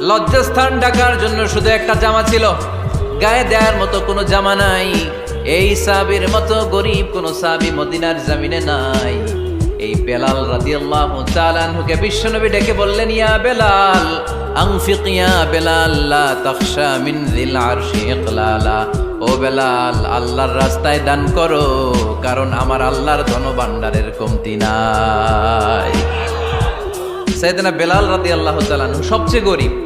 লজ্জাস্থান ঢাকার জন্য শুধু একটা জামা ছিল। গায়ে দেওয়ার মতো কোনো জামা নাই। এই সাবির মতো গরিব কোনো সাবি মদিনার জামিনে নাই। এই বেলাল রাদিয়াল্লাহু তাআলা আনহুকে বিশ্বনবী ডেকে বললেন, ইয়া বেলাল আনফিক ইয়া বেলাল, লা মিন যিল আরশি ইকলালা। ও বেলাল, আল্লাহর রাস্তায় দান করো, কারণ আমার আল্লাহর ধনভাণ্ডারের কমতি নাই। সাইদানা বেলাল রাদি আল্লাহ তালানহু সবচেয়ে গরিব।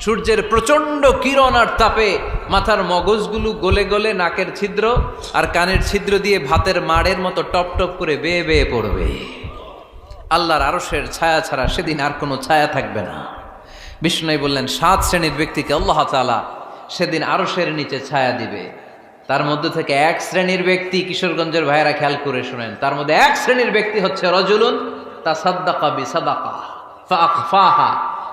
সূর্যের প্রচণ্ড কিরণ আর তাপে মাথার মগজগুলো গলে গলে নাকের ছিদ্র আর কানের ছিদ্র দিয়ে ভাতের মাড়ের মতো টপ টপ করে বেয়ে বেয়ে পড়বে। আল্লাহর আরশের ছায়া ছাড়া সেদিন আর কোনো ছায়া থাকবে না। বিষ্ণু বললেন, সাত শ্রেণির ব্যক্তিকে আল্লাহ তাআলা সেদিন আরশের নিচে ছায়া দিবে। তার মধ্যে থেকে এক শ্রেণির ব্যক্তি কিশোরগঞ্জের ভাইয়েরা খেয়াল করে শোনেন, তার মধ্যে এক শ্রেণির ব্যক্তি হচ্ছে রজুলুন তা সাদ্দাকা বি সাদাকা ফাহা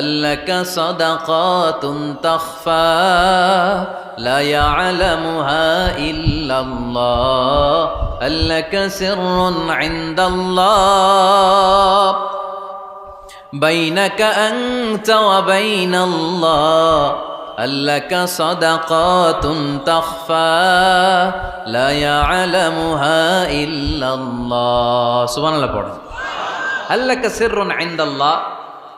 لك صدقات تخفى لا يعلمها إلا الله لك سر عند الله بينك أنت وبين الله لك صدقات تخفى لا يعلمها إلا الله سبحان الله بورد لك سر عند الله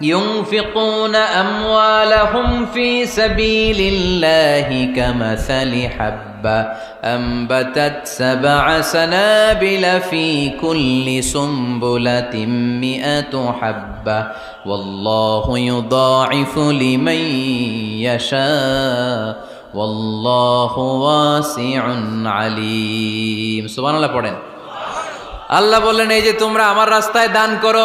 ينفقون أموالهم في سبيل الله كمثل حبة أنبتت سبع سنابل في كل سنبلة مئة حبة والله يضاعف لمن يشاء والله واسع عليم سبحان الله পড়েন আল্লাহ বললেন এই যে তোমরা আমার রাস্তায় দান করো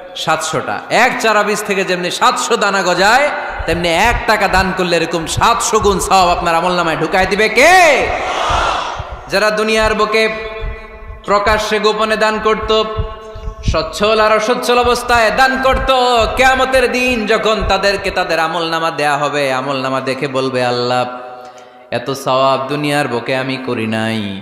সাতশোটা। এক চারা বীজ থেকে যেমনি সাতশো দানা গজায়, তেমনি এক টাকা দান করলে এরকম সাতশো গুণ সব আপনার আমল নামায় ঢুকাই দিবে কে? যারা দুনিয়ার বুকে প্রকাশ্যে গোপনে দান করত, সচ্ছল আর অসচ্ছল অবস্থায় দান করত, কেয়ামতের দিন যখন তাদেরকে তাদের আমল নামা দেয়া হবে, আমল নামা দেখে বলবে, আল্লাহ, এত সওয়াব দুনিয়ার বুকে আমি করি নাই।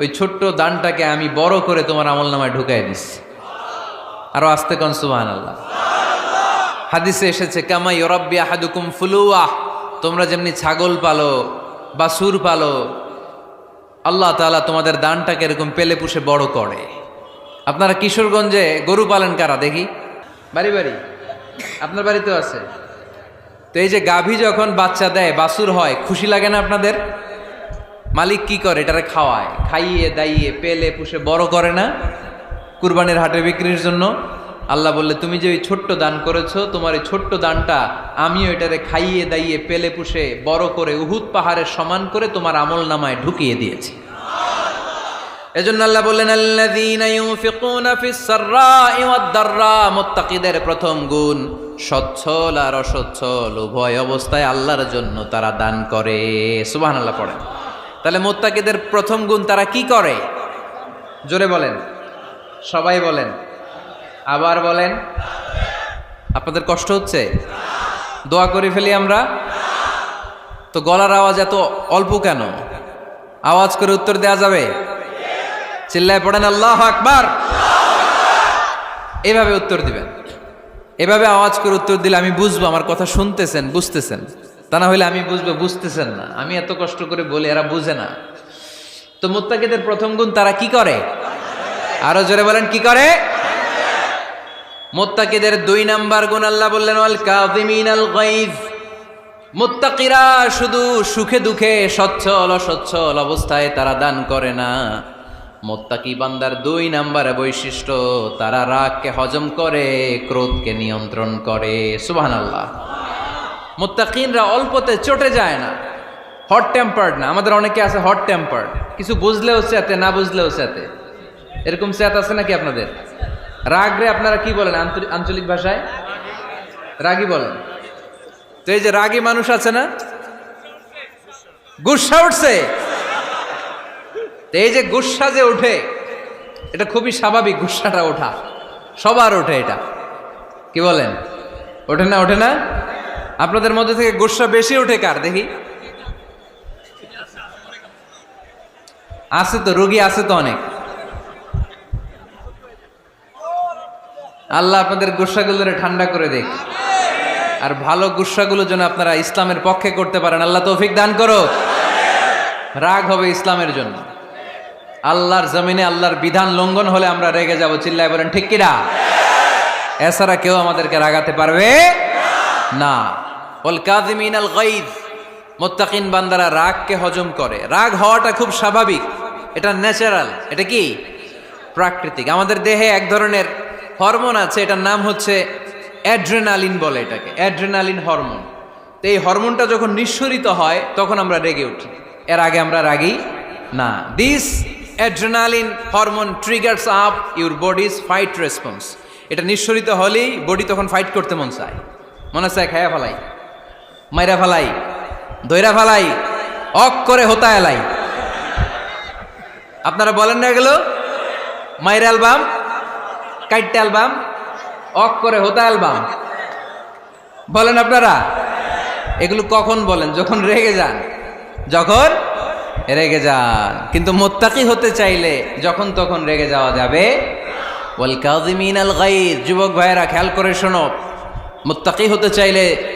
ওই ছোট্ট দানটাকে আমি বড় করে তোমার আমল নামায় ঢুকাই দিচ্ছি আরও আস্তে কন সুবাহান আল্লাহ হাদিসে এসেছে কামাই ইয়রব্বি আহাদুকুম ফুলুয়াহ তোমরা যেমনি ছাগল পালো বা সুর পালো, আল্লাহ তাআলা তোমাদের দানটাকে এরকম পেলে পুষে বড় করে। আপনারা কিশোরগঞ্জে গরু পালেন কারা? দেখি। বাড়ি বাড়ি। আপনার বাড়িতেও আছে? তো এই যে গাভী যখন বাচ্চা দেয় বাসুর হয়, খুশি লাগে না আপনাদের? মালিক কি করে? এটারে খাওয়ায়। খাইয়ে, দাইয়ে, পেলে, পুষে, বড় করে না? কুরবানির হাটে বিক্রির জন্য? আল্লাহ বললে, তুমি যে ওই ছোট্ট দান করেছ, তোমার এই ছোট্ট দানটা আমিও এটারে খাইয়ে, দাইয়ে, পেলে, পুষে, বড় করে উহুদ পাহাড়ের সমান করে তোমার আমল নামায় ঢুকিয়ে দিয়েছি। এজন্য আল্লাহ বললেন, আল্লাযীনা ইউনফিকুনা ফিস সাররাই ওয়াদ দাররা, মুত্তাকিদের প্রথম গুণ, সচ্ছল আর অসচ্ছল, উভয় অবস্থায় আল্লাহর জন্য তারা দান করে। সুবহানাল্লাহ পড়েন। তাহলে মোত্তাকিদের প্রথম গুণ তারা কি করে? জোরে বলেন। সবাই বলেন। আবার বলেন। আপনাদের কষ্ট হচ্ছে? দোয়া করে ফেলি আমরা? তো গলার আওয়াজ এত অল্প কেন? আওয়াজ করে উত্তর দেওয়া যাবে? চিল্লায় পড়েন, আল্লাহ আকবার। এভাবে উত্তর দিবেন। এভাবে আওয়াজ করে উত্তর দিলে আমি বুঝব, আমার কথা শুনতেছেন, বুঝতেছেন। তা না হলে আমি বুঝব, বুঝতেছেন না। আমি এত কষ্ট করে বলি, এরা বুঝে না। তো মুত্তাকিদের প্রথম গুণ তারা কি করে? আরও জোরে বলেন, কি করে? মোত্তাকিদের দুই নাম্বার গুণ আল্লাহ বললেন আল কাযিমিন আল গাইজ মোত্তাকিরা শুধু সুখে দুঃখে সচ্ছল অসচ্ছল অবস্থায় তারা দান করে না। মোত্তাকি বান্দার দুই নাম্বার বৈশিষ্ট্য, তারা রাগকে হজম করে, ক্রোধকে নিয়ন্ত্রণ করে। সুবাহান আল্লাহ মোত্তাকিনরা অল্পতে চটে যায় না। হট টেম্পার্ড না। আমাদের অনেকে আছে হট টেম্পার্ড কিছু বুঝলেও স্যাতে, না বুঝলেও স্যাতে। এরকম স্যাত আছে নাকি আপনাদের? রাগরে আপনারা কি বলেন আঞ্চলিক ভাষায়? রাগী বলেন। তো এই যে রাগী মানুষ আছে না? গুসা উঠছে। তো এই যে গুসা যে ওঠে এটা খুবই স্বাভাবিক গুসাটা ওঠা। সবার ওঠে এটা। কি বলেন? ওঠে না ওঠে না? আপনাদের মধ্যে থেকে গুসা বেশি ওঠে কার? দেখি। আছে তো, রোগী আছে তো অনেক। আল্লাহ আপনাদের গুসাগুলোরে ঠান্ডা করে দেখ। আর ভালো গুসাগুলো যেন আপনারা ইসলামের পক্ষে করতে পারেন, আল্লাহ তৌফিক দান করো। রাগ হবে ইসলামের জন্য। আল্লাহর জমিনে আল্লাহর বিধান লঙ্ঘন হলে আমরা রেগে যাব, চিল্লায় বলেন, ঠিক কিনা? এছাড়া কেউ আমাদেরকে রাগাতে পারবে না। আল গাইদ মোত্তাকিন বান্দারা রাগকে হজম করে। রাগ হওয়াটা খুব স্বাভাবিক, এটা ন্যাচারাল, এটা কি? প্রাকৃতিক। আমাদের দেহে এক ধরনের হরমোন আছে, এটার নাম হচ্ছে অ্যাড্রেনালিন বলে এটাকে, অ্যাড্রেনালিন হরমোন। তো এই হরমোনটা যখন নিঃসরিত হয়, তখন আমরা রেগে উঠি। এর আগে আমরা রাগি না। This adrenaline hormone triggers up your body's fight response এটা নিঃসরিত হলেই বডি তখন ফাইট করতে মন চায়। মনে চায় খায়া ফেলাই? মাইরা ফালাই, দইরা ফালাই, অক করে হোতা এলাই। আপনারা বলেন না এগুলো? মাইরা অ্যালবাম, কাইটটা অ্যালবাম, অক করে হোতা অ্যালবাম। বলেন আপনারা? এগুলো কখন বলেন? যখন রেগে যান। যখন রেগে যান। কিন্তু মোত্তাকি হতে চাইলে যখন তখন রেগে যাওয়া যাবে। ওয়াল কাযিমিন আল যুবক ভাইয়েরা, খেয়াল করে শোনো। মোত্তাকি হতে চাইলে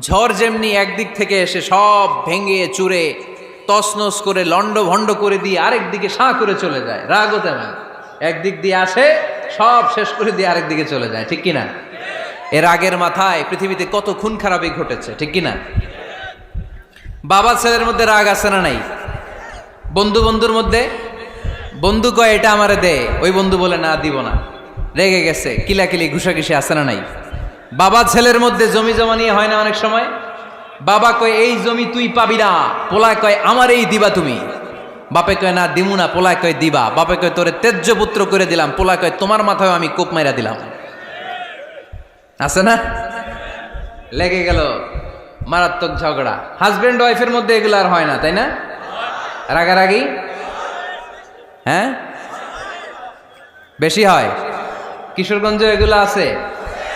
ঝড় যেমনি একদিক থেকে এসে সব ভেঙে চুরে তসনস করে লন্ড ভণ্ড করে দিয়ে আরেক দিকে সাঁ করে চলে যায়। রাগও তেমন। একদিক দিয়ে আসে, সব শেষ করে দিয়ে আরেক দিকে চলে যায়। ঠিক কিনা? এর আগের মাথায় পৃথিবীতে কত খুন খারাপই ঘটেছে, ঠিক কিনা? বাবা ছেলের মধ্যে রাগ আছে না নাই? বন্ধু বন্ধুর মধ্যে? বন্ধু কয়, এটা আমারে দে। ওই বন্ধু বলে, না, দিব না। রেগে গেছে, কিলাকিলি, ঘুষাঘুষি আছে না নাই? বাবা ছেলের মধ্যে জমি জমা নিয়ে হয় না অনেক সময়? বাবা কয়, এই জমি তুই পাবি না। পোলায় কয় আমার এই দিবা তুমি। বাপে কয়, না, দিমু না। পোলায় কয়, দিবা। বাপে কয়, তোরে তেজ্য পুত্র করে দিলাম। পোলা কয়, তোমার মাথায় আমি কোপ মাইরা দিলাম। আছে না? লেগে গেল মারাত্মক ঝগড়া। হাজবেন্ড ওয়াইফের মধ্যে এগুলো আর হয় না, তাই না? রাগারাগি? হ্যাঁ? বেশি হয়। কিশোরগঞ্জে এগুলো আছে।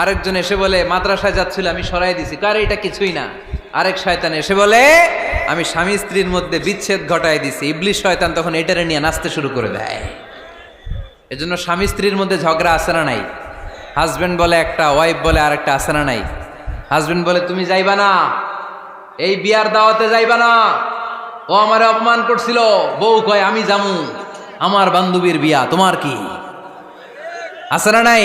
আরেকজন এসে বলে, মাদ্রাসায় যাচ্ছিল, আমি সরাই দিছি। কারে এটা কিছুই না। আরেক শয়তান এসে বলে, আমি স্বামী স্ত্রীর মধ্যে বিচ্ছেদ ঘটাই দিছি। ইবলিশ শয়তান তখন এটারে নিয়ে নাচতে শুরু করে দেয়। এজন্য স্বামী স্ত্রীর মধ্যে ঝগড়া আসে না নাই? হাজবেন্ড বলে একটা, ওয়াইফ বলে আরেকটা আসে না নাই? হাজবেন্ড বলে, তুমি যাইবা না। এই বিয়ার দাওয়াতে যাইবা না। ও আমারে অপমান করছিল। বউ কয়, আমি জামু আমার বান্ধবীর বিয়া, তোমার কি? আছে না নাই?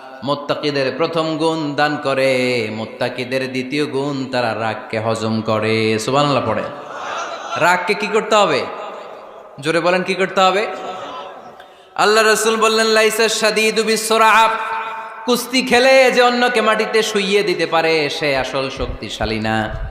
মোত্তাকিদের প্রথম গুণ দান করে, মোত্তাকিদের দ্বিতীয় গুণ তারা রাগকে হজম করে। সুবানাল্লাহ পড়ে। রাগকে কি করতে হবে? জোরে বলেন, কি করতে হবে? আল্লাহ রসুল বললেন, লাইসা সাদিদু সরাফ কুস্তি খেলে যে অন্যকে মাটিতে শুইয়ে দিতে পারে, সে আসল শক্তিশালী না।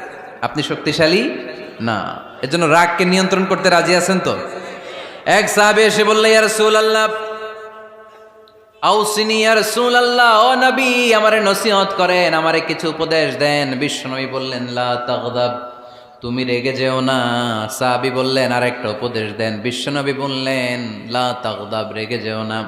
আপনি শক্তিশালী? না। এজন্য রাগকে নিয়ন্ত্রণ করতে রাজি আছেন তো? এক সাহাবে এসে বললে ইয়ার সুল আল্লাহ আউসিনি আর সুল আল্লাহ ও নবী, আমারে নসিহত করেন, আমারে কিছু উপদেশ দেন। বিশ্বনবী বললেন, লা তাগদাব, তুমি রেগে যেও না। সাহাবি বললেন, আরেকটা উপদেশ দেন। বিশ্বনবী বললেন, লা তাগদাব, রেগে যেও না।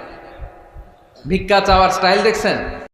ভিক্ষা চাওয়ার স্টাইল দেখছেন?